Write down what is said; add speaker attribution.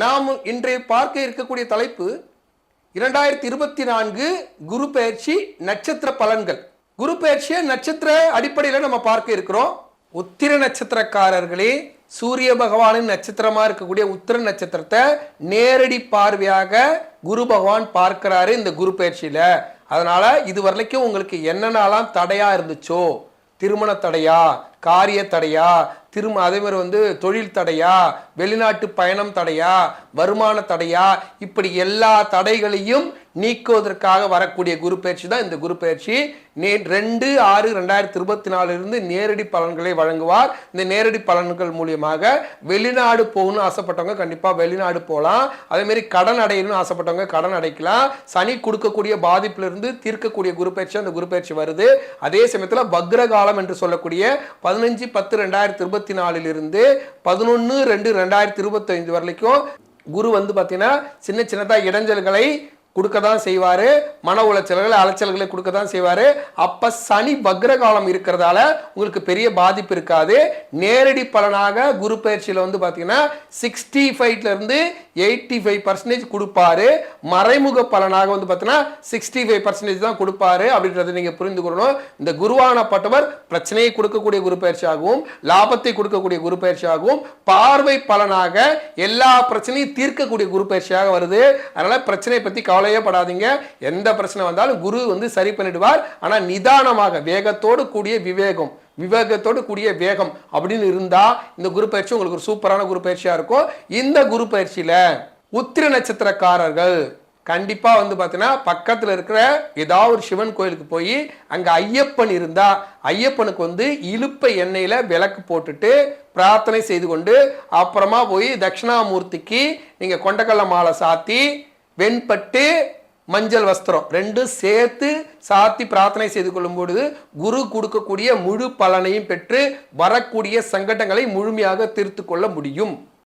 Speaker 1: நாம் இன்றைய பார்க்க இருக்கக்கூடிய தலைப்பு இரண்டாயிரத்தி இருபத்தி நான்கு குரு பயிற்சி நட்சத்திர பலன்கள். குரு பயிற்சியை நட்சத்திர அடிப்படையில் நம்ம பார்க்க இருக்கிறோம். உத்திர நட்சத்திரக்காரர்களே சூரிய பகவானின் நட்சத்திரமாக இருக்கக்கூடிய உத்திர நட்சத்திரத்தை நேரடி பார்வையாக குரு பகவான் பார்க்கிறாரு இந்த குரு பயிற்சியில் அதனால் இது வரைக்கும் உங்களுக்கு என்னென்னலாம் தடையாக இருந்துச்சோ திருமண தடையா காரிய தடையா? திரும்ப அதே மாதிரி வந்து தொழில் தடையா? வெளிநாட்டு பயணம் தடையா? வருமான தடையா? இப்படி எல்லா தடைகளையும் நீக்குவதற்காக வரக்கூடிய குரு பயிற்சி தான் இந்த குரு பயிற்சி. நே ரெண்டு ஆறு ரெண்டாயிரத்தி இருபத்தி நாலுலேருந்து நேரடி பலன்களை வழங்குவார். இந்த நேரடி பலன்கள் மூலியமாக வெளிநாடு போகணும்னு ஆசைப்பட்டவங்க கண்டிப்பாக வெளிநாடு போகலாம். அதேமாரி கடன் அடையணும்னு ஆசைப்பட்டவங்க கடன் அடைக்கலாம். சனி கொடுக்கக்கூடிய பாதிப்பிலிருந்து தீர்க்கக்கூடிய குரு பயிற்சி அந்த குரு பயிற்சி வருது. அதே சமயத்தில் பக்ரகாலம் என்று சொல்லக்கூடிய பதினஞ்சு பத்து ரெண்டாயிரத்தி இருபத்தி நாலுலேருந்து பதினொன்று ரெண்டு ரெண்டாயிரத்தி இருபத்தைந்து வரைக்கும் குரு வந்து பார்த்தீங்கன்னா சின்ன சின்னதாக இடைஞ்சல்களை கொடுக்க தான் செய்வார். மன உளைச்சல்கள் அலைச்சல்களை கொடுக்க தான் செய்வார். அப்போ சனி பக்ரகாலம் இருக்கிறதால உங்களுக்கு பெரிய பாதிப்பு இருக்காது. நேரடி பலனாக குரு பயிற்சியில் வந்து பார்த்தீங்கன்னா சிக்ஸ்டி ஃபைவ்லேருந்து எயிட்டி ஃபைவ் பர்சன்டேஜ் கொடுப்பாரு. மறைமுக பலனாக வந்து பார்த்தீங்கன்னா சிக்ஸ்டி ஃபைவ் பர்சன்டேஜ் தான் கொடுப்பாரு அப்படின்றத நீங்கள் புரிந்து கொள்ளணும். இந்த குருவானப்பட்டவர் பிரச்சனையை கொடுக்கக்கூடிய குரு பயிற்சியாகவும் லாபத்தை கொடுக்கக்கூடிய குரு பயிற்சியாகவும் பார்வை பலனாக எல்லா பிரச்சனையும் தீர்க்கக்கூடிய குரு பயிற்சியாக வருது. அதனால் பிரச்சனையை பற்றி கவலை கவலையே படாதீங்க எந்த பிரச்சனை வந்தாலும் குரு வந்து சரி பண்ணிடுவார். ஆனால் நிதானமாக வேகத்தோடு கூடிய விவேகம் விவேகத்தோடு கூடிய வேகம் அப்படின்னு இருந்தா இந்த குரு பயிற்சி உங்களுக்கு ஒரு சூப்பரான குரு பயிற்சியா இருக்கும். இந்த குரு பயிற்சியில உத்திர நட்சத்திரக்காரர்கள் கண்டிப்பா வந்து பார்த்தீங்கன்னா பக்கத்துல இருக்கிற ஏதாவது ஒரு சிவன் கோயிலுக்கு போய் அங்க ஐயப்பன் இருந்தா ஐயப்பனுக்கு வந்து இலுப்பை எண்ணெயில் விளக்கு போட்டுட்டு பிரார்த்தனை செய்து கொண்டு அப்புறமா போய் தட்சிணாமூர்த்திக்கு நீங்க கொண்டக்கல்ல மாலை சாத்தி வெண்பட்டு மஞ்சள் வஸ்திரம். ரெண்டும் சேர்த்து சாத்தி பிரார்த்தனை செய்து கொள்ளும் பொழுது குரு கொடுக்கக்கூடிய முழு பலனையும் பெற்று வரக்கூடிய சங்கடங்களை முழுமையாக தீர்த்து கொள்ள முடியும்.